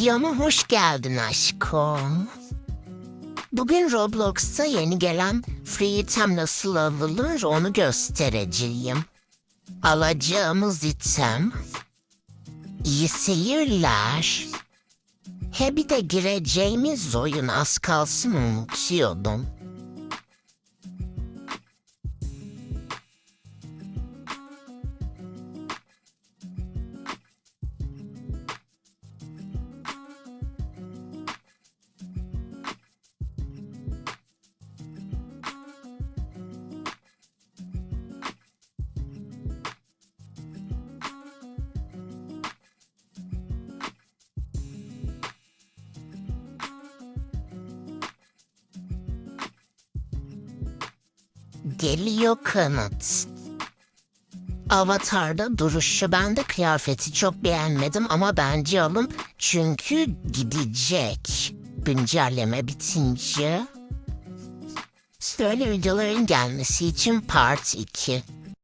Videoma hoş geldin aşkım. Bugün Roblox'ta yeni gelen free item nasıl alınır onu göstereceğim. Alacağımız item. İyi seyirler. He bir de gireceğimiz oyun az kalsın unutuyordum. Geliyor kanıt. Avatar'da duruşu ben de kıyafeti çok beğenmedim ama bence alın çünkü gidecek. Güncelleme bitince. Böyle videoların gelmesi için part 2.